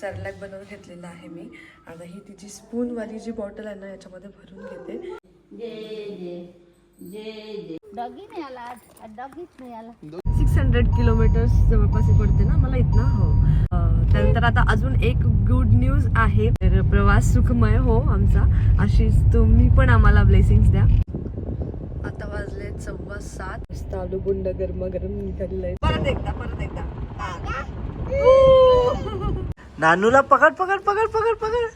Cerelac बनवून घेतलेला आहे मी. आता ही तिची स्पूनवाली जी बॉटल आहे ना याच्यामध्ये भरून घेते. सिक्स हंड्रेड किलोमीटर्स जवळपास पडते ना मला इथनं हो त्यानंतर आता अजून एक गुड न्यूज आहे. तर प्रवास सुखमय हो आमचा. अशीच तुम्ही पण आम्हाला ब्लेसिंग द्या. आता वाजले सव्वा सात. बुंड गरम गरम निघालेलं आहे. परत एकदा परत एकदा. नानूला पकड पकड पकड पकड पकड.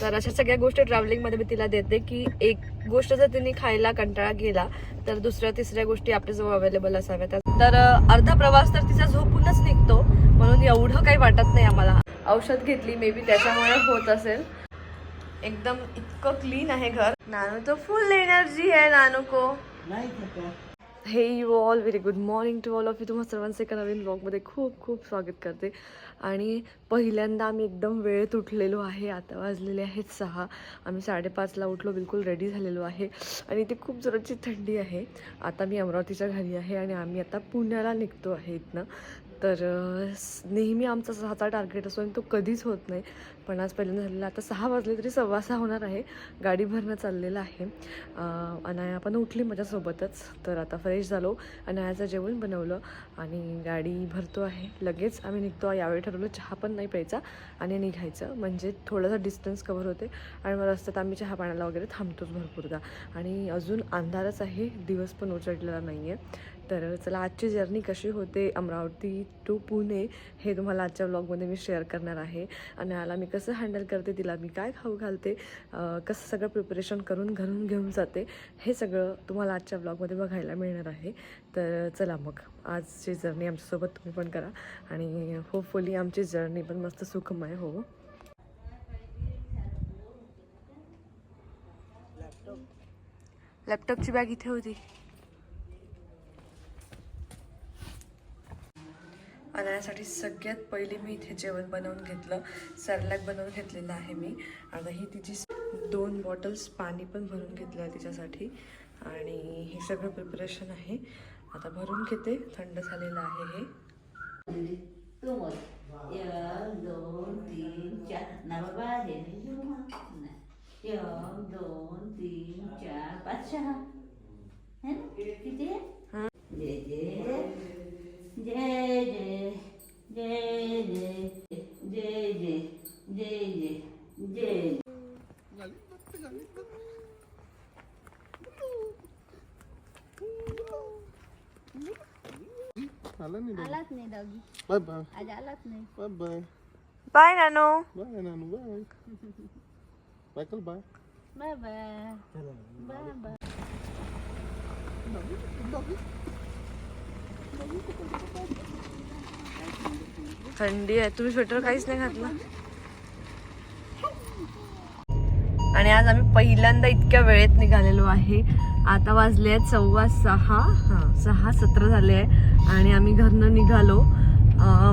तर अशा सगळ्या गोष्टी ट्रॅव्हलिंगमध्ये मी तिला देते की एक गोष्ट जर तिने खायला कंटाळा गेला तर दुसऱ्या तिसऱ्या गोष्टी आपल्याजवळ अवेलेबल असाव्यात. तर अर्धा प्रवास तर तिचा झोपूनच निघतो म्हणून एवढं काही वाटत नाही आम्हाला. औषध घेतली मे बी त्याच्यामुळे होत असेल. एकदम इतकं क्लीन आहे घर. नानू तो फुल एनर्जी आहे नानू को hey you all very good morning to all of you तुम्हा सर्वांचे एका नवीन ब्लॉगमध्ये खूप खूप स्वागत करते. आणि पहिल्यांदा आम्ही एकदम वेळेत उठलेलो आहे. आता वाजलेले आहेत सहा. आम्ही साडेपाचला उठलो बिलकुल रेडी झालेलो आहे. आणि इथे खूप जोराची थंडी आहे. आता मी अमरावतीच्या घरी आहे आणि आम्ही आता पुण्याला निघतो आहे इथनं. तर नेहमी आमचा सहाचा टार्गेट असतो आणि तो कधीच होत नाही. पण आज पहिल्यांदा झालेला आता सहा वाजले तरी सव्वा सहा होणार आहे. गाडी भरणं चाललेलं आहे. अं, अनाया पण उठली माझ्यासोबतच. तर आता फ्रेश झालो अनायाचं जेवण बनवलं आणि गाडी भरतो आहे. लगेच आम्ही निघतो यावेळी ठरवलं चहा पण नाही प्यायचा आणि निघायचं. म्हणजे थोडासा डिस्टन्स कवर होते आणि मग रस्त्यात आम्ही चहा पाण्याला वगैरे थांबतोच भरपूरदा. आणि अजून अंधारच आहे दिवस पण उचडलेला नाही आहे तर चला आजची जर्नी कशी होते अमरावती टू पुणे हे तुम्हाला आजच्या ब्लॉगमध्ये मी शेअर करणार आहे. आणि याला मी कसं हँडल करते तिला मी काय खाऊ घालते कसं सगळं प्रिपरेशन करून घरून घेऊन जाते हे सगळं तुम्हाला आजच्या ब्लॉगमध्ये बघायला मिळणार आहे. तर चला मग आजची जर्नी आमच्यासोबत तुम्ही पण करा. आणि होपफुली आमची जर्नी पण मस्त सुखमय हो. लॅपटॉपची बॅग इथे होती. अनायासाठी सगळ्यात पहिले मी इथे जेवण बनवून घेतलं. सॅरलॅक बनवून घेतलेलं आहे मी. आता ही तिची दोन बॉटल्स पाणी पण भरून घेतलं आहे तिच्यासाठी. आणि हे सगळं प्रिपरेशन आहे. आता भरून घेते. थंड झालेलं आहे हे. दोन तीन चार दोन तीन चार पाच सहा. है? किती? आला नाही आलाच नाही डॉगी बाय बाय आज आलाच नाही bye bye bye Nanu bye Nanu bye bye कल bye bye bye bye bye थंडी आहे. तुम्ही स्वेटर काहीच नाही घातलं? आणि आज आम्ही पहिल्यांदा इतक्या वेळेत निघालेलो आहे. आता वाजले आहेत सव्वा सहा. हां सहा सतरा झाले आहे. आणि आम्ही घरनं निघालो.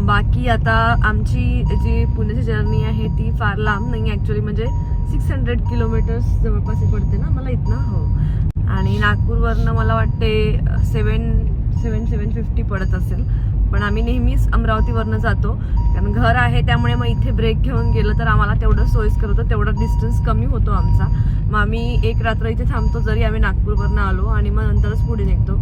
बाकी आता आमची जी पुण्याची जर्नी आहे ती फार लांब नाही ॲक्च्युली म्हणजे सिक्स हंड्रेड किलोमीटर्स जवळपास पडते ना मला इथनं? हो. आणि नागपूरवरनं मला वाटते सेवन सेवन सेवन फिफ्टी पडत असेल. पण आम्ही नेहमीच अमरावतीवरनं जातो. कारण घर आहे त्यामुळे मग इथे ब्रेक घेऊन गेलं तर आम्हाला तेवढं सोयीस्कर होतं तेवढा डिस्टन्स कमी होतो आमचा. मग आम्ही एक रात्र इथे थांबतो जरी आम्ही नागपूरवरनं आलो आणि मग नंतरच पुढे निघतो.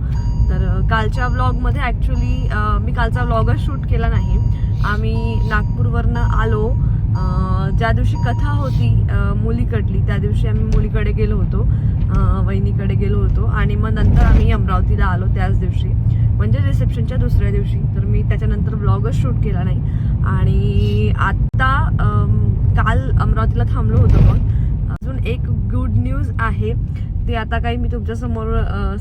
तर कालच्या व्लॉगमध्ये ॲक्च्युली मी कालचा व्लॉगच शूट केला नाही. आम्ही नागपूरवरनं आलो. ज्या दिवशी कथा होती मुलीकडली त्या दिवशी आम्ही मुलीकडे गेलो होतो. वहिनीकडे गेलो होतो. आणि मग नंतर आम्ही अमरावतीला आलो त्याच दिवशी. म्हणजे रिसेप्शनच्या दुसऱ्या दिवशी. तर मी त्याच्यानंतर ब्लॉगच शूट केला नाही. आणि आत्ता काल अमरावतीला थांबलो होतो मग अजून एक गुड न्यूज आहे. ते आता काही मी तुमच्यासमोर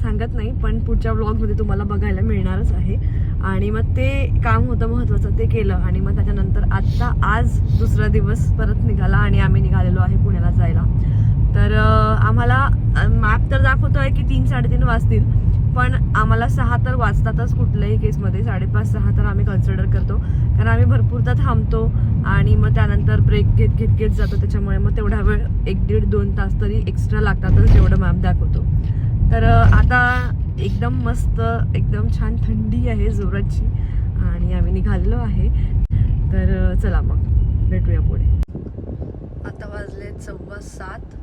सांगत नाही पण पुढच्या ब्लॉगमध्ये तुम्हाला बघायला मिळणारच आहे. आणि मग ते काम होतं महत्त्वाचं ते केलं. आणि मग त्याच्यानंतर आत्ता आज दुसरा दिवस परत निघाला आणि आम्ही निघालेलो आहे पुण्याला जायला. तर आम्हाला मॅप तर दाखवतो आहे की तीन साडेतीन वाजतील. पण आम्हाला सहा तर वाजतातच कुठल्याही केसमध्ये. साडेपाच सहा तर आम्ही कन्सिडर करतो. कारण आम्ही भरपूरदा थांबतो आणि मग त्यानंतर ब्रेक घेत घेत घेत जातो. त्याच्यामुळे मग तेवढा वेळ एक दीड दोन तास तरी एक्स्ट्रा लागतातच जेवढं मॅप दाखवतो. तर आता एकदम मस्त एकदम छान थंडी आहे जोराची आणि आम्ही निघालेलो आहे. तर चला मग भेटूया पुढे. आता वाजले सव्वा सात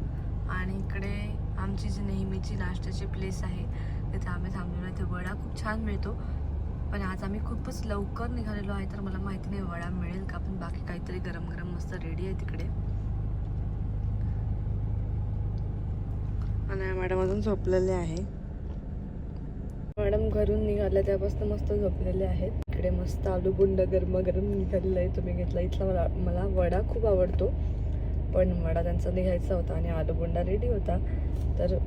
आणि इकडे आमची जी नेहमीची नाश्त्याची प्लेस आहे तिथे आम्ही थांबलेलो इथे वडा खूप छान मिळतो. पण आज आम्ही खूपच लवकर निघालेलो आहे तर मला माहिती नाही वडा मिळेल का पण बाकी काहीतरी गरम गरम मस्त रेडी आहे तिकडे. आणि मॅडम अजून झोपलेले आहे. मॅडम घरून निघाल्या त्यापासून मस्त झोपलेले आहेत. इकडे मस्त आलू गुंड गरमागरम निघालेला आहे. तुम्ही घेतला इथला मला मला वडा खूप आवडतो. पण वडा त्यांचा निघायचा होता आणि आलू गुंडा रेडी होता. तर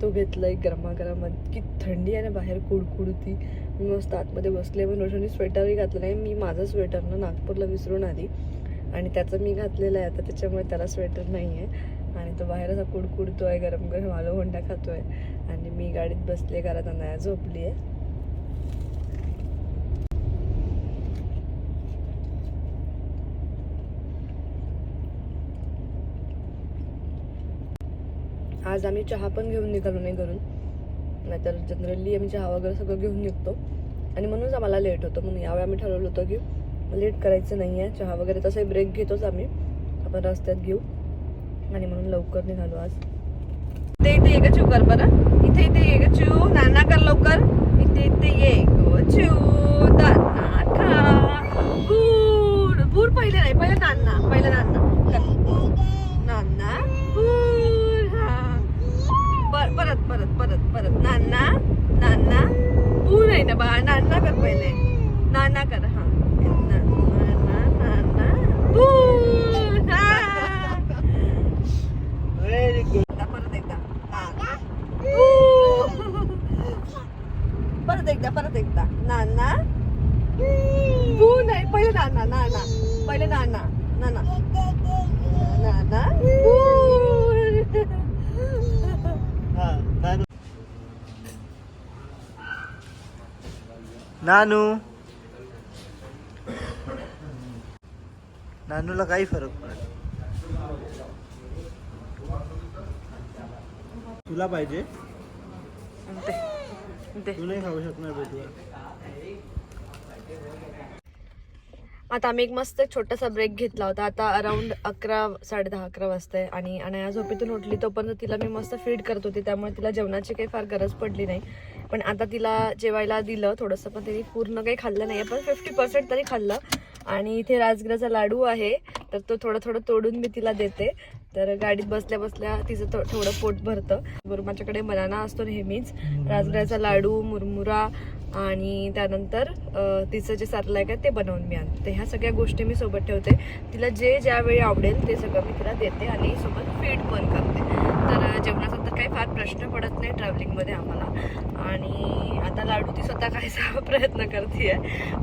तो घेतला आहे गरमागरम की थंडी आहे ना बाहेर कुडकुडती मी मस्त आतमध्ये बसले पण रोशनी स्वेटरही घातलं नाही. मी माझं स्वेटर ना नागपूरला विसरून आली. आणि त्याचं मी घातलेलं आहे आता त्याच्यामुळे त्याला स्वेटर नाही आहे आणि तो बाहेर असा कुडकुडतो आहे गरम गरम आलो होंडा आहे आणि मी गाडीत बसले घरात नाही झोपली आहे आज आम्ही चहा पण घेऊन निघालो नाही घरून. नाहीतर जनरली आम्ही चहा वगैरे सगळं घेऊन निघतो. आणि म्हणूनच आम्हाला लेट होतं. म्हणून यावेळी आम्ही ठरवलं होतं की लेट करायचं नाही आहे चहा वगैरे तसंही ब्रेक घेतोच आम्ही. आपण रस्त्यात घेऊ. आणि म्हणून लवकर निघालो आज. इथे इथे ये गचू कर बरं. इथे इथे ये गचू नाना कर लवकर. इथे इथे ये गचू दाना खा. गुड. गुड पहिले नाही पहिले नाना पहिले नाना बूर हा पर- परत परत परत. नाना नाना. तू आहे ना बाळा नाना कर पहिले. नाना करा हा ना- नाना नाना बूर हा Very good. एकदा परत एकदा नाना बू. परत एकदा परत एकदा नाना बू नाही पहिले नाना नाना पहिले नाना नाना नाना बू. हा, नानू. नानू. नानूला काही फरक पडत तुला पाहिजे. तू नाही खाऊ शकणार बेटू आता आम्ही एक मस्त छोटासा ब्रेक घेतला होता. आता अराउंड अकरा साडे दहा अकरा वाजता आहे आणि अनया झोपेतून उठली. तोपर्यंत तिला मी मस्त फीड करत होती. त्यामुळे तिला जेवणाची काही फार गरज पडली नाही. पण आता तिला जेवायला दिलं. थोडंसं पण तिने पूर्ण काही खाल्लं नाही पण फिफ्टी पर्सेंट तरी खाल्लं. आणि इथे राजगिराचा लाडू आहे. तर तो थोडं थोडं तोडून मी तिला देते. तर गाडीत बसल्या बसल्या तिचं थो- थोडं पोट भरतं. बरोबर माझ्याकडे बनाना असतो नेहमीच. राजगिराचा लाडू मुरमुरा आणि त्यानंतर तिचं जे सरलायक आहे ते बनवून मी आणते. ह्या सगळ्या गोष्टी मी सोबत ठेवते. तिला जे ज्यावेळी आवडेल ते सगळं मी तिला देते आणि सोबत फीड पण करते. तर जेवणाचा तर काही फार प्रश्न पडत नाही ट्रॅव्हलिंगमध्ये आम्हाला. आणि आता लाडू ती स्वतः खायचा प्रयत्न करते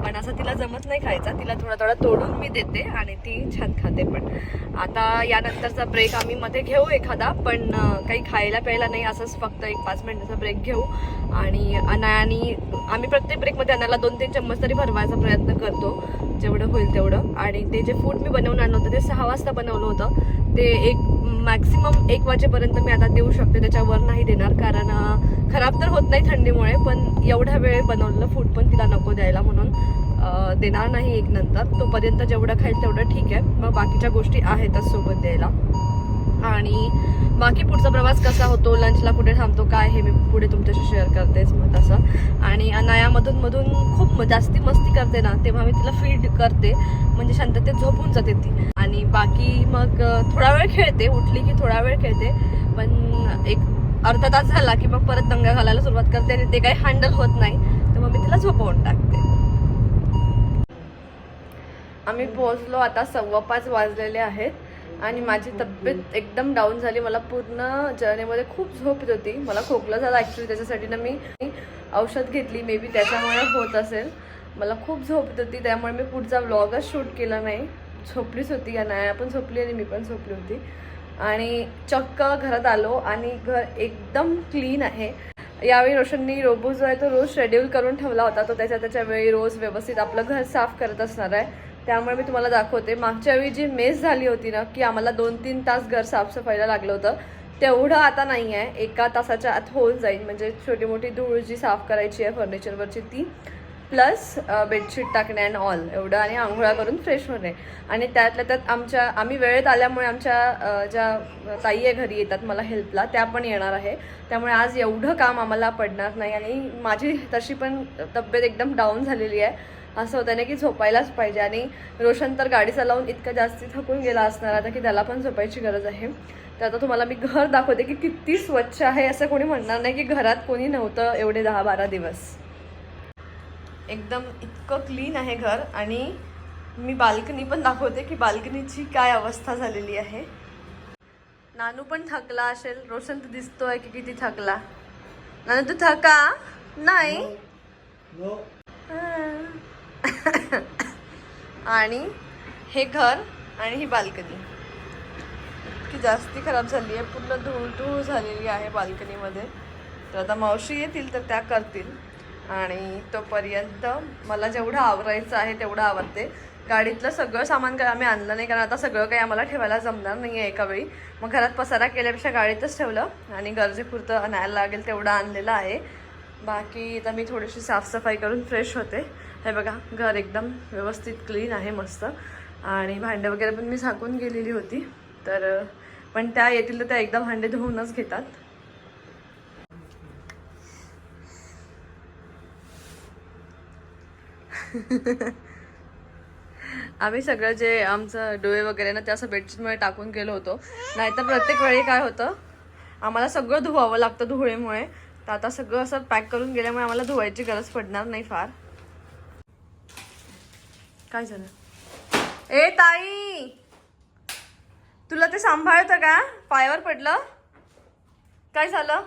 पण असं तिला जमत नाही खायचा. तिला थोडा थोडा तोडून मी देते आणि ती छान खाते पण. आता यानंतरचा ब्रेक आम्ही मध्ये घेऊ एखादा पण काही खायला प्यायला नाही. असंच फक्त एक पाच मिनिटाचा ब्रेक घेऊ. आणि अनायानी आम्ही प्रत्येक ब्रेकमध्ये अनाला दोन तीन चम्मच तरी भरवायचा प्रयत्न करतो. जेवढं होईल तेवढं. आणि ते जे फूड मी बनवून आणलं होतं ते सहा वाजता बनवलं होतं. ते एक मॅक्सिमम एक वाजेपर्यंत मी आता देऊ शकते त्याच्यावर नाही देणार. कारण खराब तर होत नाही थंडीमुळे पण एवढ्या वेळ बनवलेलं फूड पण तिला नको द्यायला म्हणून देणार नाही एक नंतर. तोपर्यंत जेवढं खाईल तेवढं ठीक आहे. मग बाकीच्या गोष्टी आहेतच सोबत द्यायला. आणि बाकी पुढचा प्रवास कसा होतो? लंचला कुठे थांबतो? काय हे मी पुढे तुमच्याशी शेअर करतेच मग तसं. आणि अनायामधून मधून खूप जास्ती मस्ती करते ना तेव्हा मी तिला फीड करते. म्हणजे शांततेत झोपून जाते ती. आणि बाकी मग थोडा वेळ खेळते. उठली की थोडा वेळ खेळते. पण एक अर्धा तास झाला की मग परत दंगा घालायला सुरुवात करते आणि ते काही हँडल होत नाही. तर मग मी तिला झोपवून टाकते. आम्ही पोहोचलो आता सव्वा पाच वाजलेले आहेत. आणि माझी तब्येत एकदम डाऊन झाली. मला पूर्ण जर्नीमध्ये खूप झोप येत होती. मला खोकला झाला ॲक्च्युली त्याच्यासाठी ना मी औषध घेतली. मे बी त्याच्यामुळे होत असेल. मला खूप झोप येत होती. त्यामुळे मी पुढचा व्लॉगच शूट केला नाही. झोपलीच होती. या नाही आपण झोपली आणि मी पण झोपली होती. आणि चक्क घरात आलो आणि घर एकदम क्लीन आहे. यावेळी रोशननी रोबो जो आहे तो रोज शेड्यूल करून ठेवला होता. तो त्याच्या त्याच्या वेळी रोज व्यवस्थित आपलं घर साफ करत असणार आहे. त्यामुळे मी तुम्हाला दाखवते. मागच्या वेळी जी मेस झाली होती ना की आम्हाला दोन तीन तास घर साफसफाईला लागलं होतं तेवढं आता नाही आहे एका तासाच्या आत होऊन जाईल. म्हणजे छोटी मोठी धूळ जी साफ करायची आहे फर्निचरवरची ती प्लस बेडशीट टाकणे अँड ऑल एवढं आणि आंघोळा करून फ्रेश होणे. आणि त्यातल्या त्यात आमच्या आम्ही वेळेत आल्यामुळे आमच्या ज्या ताई आहे घरी येतात मला हेल्पला त्या पण येणार आहे. त्यामुळे आज एवढं काम आम्हाला पडणार नाही. आणि माझी तशी पण तब्येत एकदम डाऊन झालेली आहे. असं होतं ना की झोपायलाच पाहिजे. आणि रोशन तर गाडी चालवून इतकं जास्ती थकून गेला असणार आता की त्याला पण झोपायची गरज आहे. तर आता तुम्हाला मी घर दाखवते की किती स्वच्छ आहे असं कोणी म्हणणार नाही की घरात कोणी नव्हतं एवढे दहा बारा दिवस. एकदम इतकं क्लीन आहे घर आणि मी बाल्कनी पण दाखवते की बाल्कनीची काय अवस्था झालेली आहे. नानू पण थकला असेल. रोशन तर दिसतोय की किती थकला. नानू तू थका? नाही? आणि हे घर आणि ही बाल्कनी. की जास्ती खराब झाली आहे पूर्ण धूळ धूळ झालेली आहे बाल्कनीमध्ये. तर आता मावशी येतील तर त्या करतील. आणि तोपर्यंत मला जेवढं आवरायचं आहे तेवढं आवरते. गाडीतलं सगळं सामान काय आम्ही आणलं नाही कारण आता सगळं काही आम्हाला ठेवायला जमणार नाही आहे एका वेळी. मग घरात पसारा केल्यापेक्षा गाडीतच ठेवलं. आणि गरजेपुरतं आणायला लागेल तेवढं आणलेलं आहे. बाकी आता मी थोडीशी साफसफाई करून फ्रेश होते. हे बघा घर एकदम व्यवस्थित क्लीन आहे मस्त. आणि भांडे वगैरे पण मी झाकून गेलेली होती. तर पण त्या येतील तर त्या एकदा भांडे धुवूनच घेतात. आम्ही सगळं जे आमचं डोळे वगैरे ना ते असं बेडशीटमुळे टाकून गेलो होतो. नाहीतर प्रत्येक वेळी काय होतं आम्हाला सगळं धुवावं लागतं धुळेमुळे. तर आता सगळं असं पॅक करून गेल्यामुळे आम्हाला धुवायची गरज पडणार नाही फार. काय झालं? ए ताई! तुला ते सांभाळतं का? पायावर पडलं? काय झालं?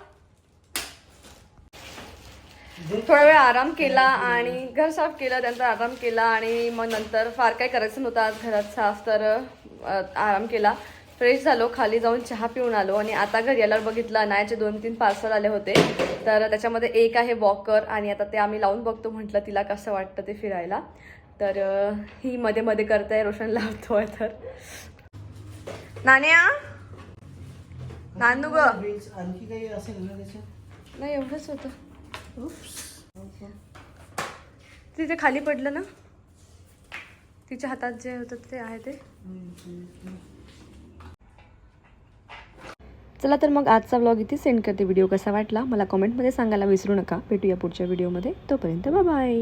थोडा वेळ आराम केला आणि घर साफ केलं त्यानंतर आराम केला आणि मग नंतर फार काय करायचं नव्हतं. आज घरात साफ तर आराम केला. फ्रेश झालो खाली जाऊन चहा पिऊन आलो आणि आता घरी आल्यावर बघितलं. अनायाचे दोन तीन पार्सल आले होते. तर त्याच्यामध्ये एक आहे वॉकर आणि आता ते आम्ही लावून बघतो. म्हटलं तिला कसं वाटतं ते फिरायला. तर ही मध्ये मध्ये करताय रोशन लावतोय तर. नाण्या नानू ग. आणखी काही असेल नाही एवढंच होतं. तिथे खाली पडलं ना? तिच्या हातात जे होतं ते आहे ते. चला तर मग आजचा व्लॉग इथे सेंड करते. व्हिडिओ कसा वाटला? मला कमेंटमध्ये सांगायला विसरू नका. भेटूया पुढच्या व्हिडिओमध्ये तोपर्यंत बाय